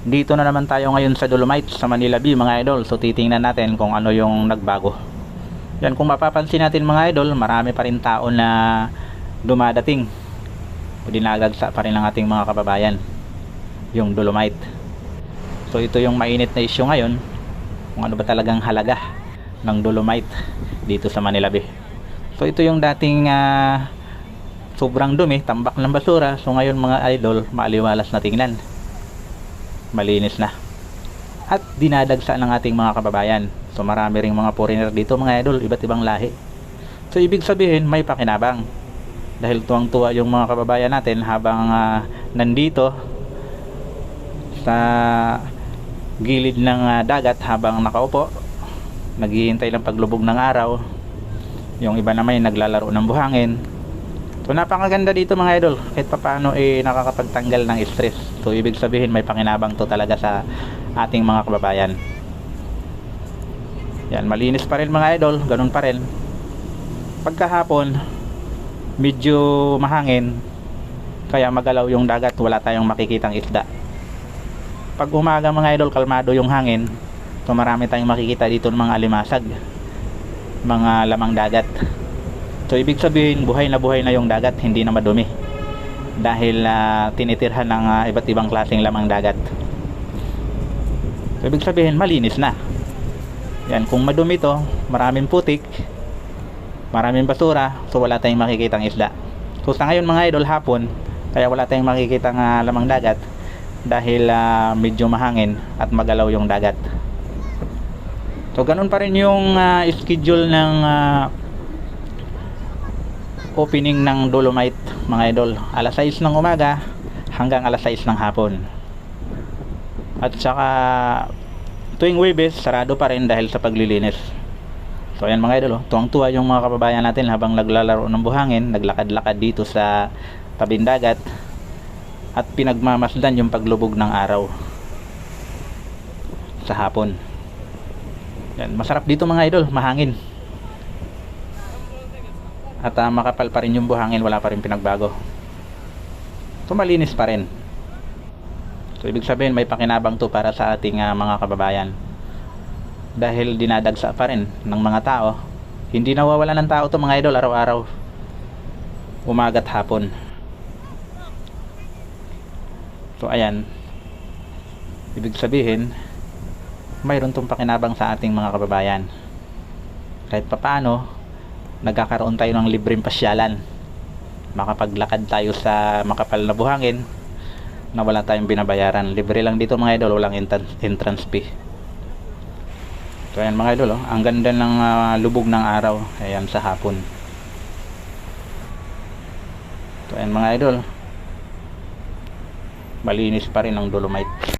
Dito na naman tayo ngayon sa Dolomite sa Manila Bay mga idol. So titingnan natin kung ano yung nagbago. Yan kung mapapansin natin mga idol, marami pa rin tao na dumadating. O dinagagsa pa rin ang ating mga kababayan. Yung Dolomite. So ito yung mainit na issue ngayon. Kung ano ba talagang halaga ng Dolomite dito sa Manila Bay. So ito yung dating ah, sobrang dumi, tambak ng basura. So ngayon mga idol, maaliwalas na tingnan malinis na. At dinadagsa ng ating mga kababayan. So marami ring mga foreigner dito mga idol. Iba't ibang lahi. So ibig sabihin may pakinabang. Dahil tuwang tuwa yung mga kababayan natin habang ah, nandito sa gilid ng ah, dagat habang nakaupo. Naghihintay ng paglubog ng araw. Yung iba naman ay naglalaro ng buhangin So napakaganda dito mga idol kahit papaano eh nakakapagtanggal ng stress. So ibig sabihin may pakinabang to talaga sa ating mga kababayan. Yan malinis pa rin mga idol, ganun pa rin. Pagkahapon medyo mahangin kaya magalaw yung dagat, wala tayong makikitang isda. Pag umaga mga idol, kalmado yung hangin. So marami tayong makikita dito ng mga alimasag, mga lamang dagat. So ibig sabihin buhay na buhay na yung dagat, hindi na madumi. Dahil ah, tinitirhan ng ah, iba't ibang klaseng lamang dagat. So ibig sabihin malinis na. Yan, kung madumi to, maraming putik, maraming basura, so wala tayong makikitang isda. So sa ngayon mga idol hapon, kaya wala tayong makikitang ah, lamang dagat dahil ah, medyo mahangin at magalaw yung dagat. So ganun pa rin yung ah, schedule ng ah, opening ng Dolomite mga idol. Alas 6 ng umaga hanggang alas 6 ng hapon. At saka tuwing Webes sarado pa rin dahil sa paglilinis. So ayan mga idol oh, tuwang tuwa yung mga kababayan natin habang naglalaro ng buhangin naglakad-lakad dito sa tabing dagat at pinagmamasdan yung paglubog ng araw sa hapon. Yan, masarap dito mga idol mahangin at ah, makapal pa rin yung buhangin wala pa rin pinagbago. So malinis pa rin. So ibig sabihin may pakinabang to para sa ating ah, mga kababayan. Dahil dinadagsa pa rin ng mga tao. Hindi nawawala ng tao to mga idol araw-araw. Umaga't hapon. So ayan. Ibig sabihin mayroon tong pakinabang sa ating mga kababayan. Kahit papaano nagkakaroon tayo ng libreng pasyalan. Makapaglakad tayo sa makapal na buhangin na wala tayong binabayaran. Libre lang dito mga idol. Walang entrance, fee. So ayan mga idol oh, ang ganda ng ah, lubog ng araw. Ayan sa hapon. So ayan mga idol. Malinis pa rin ang dolomite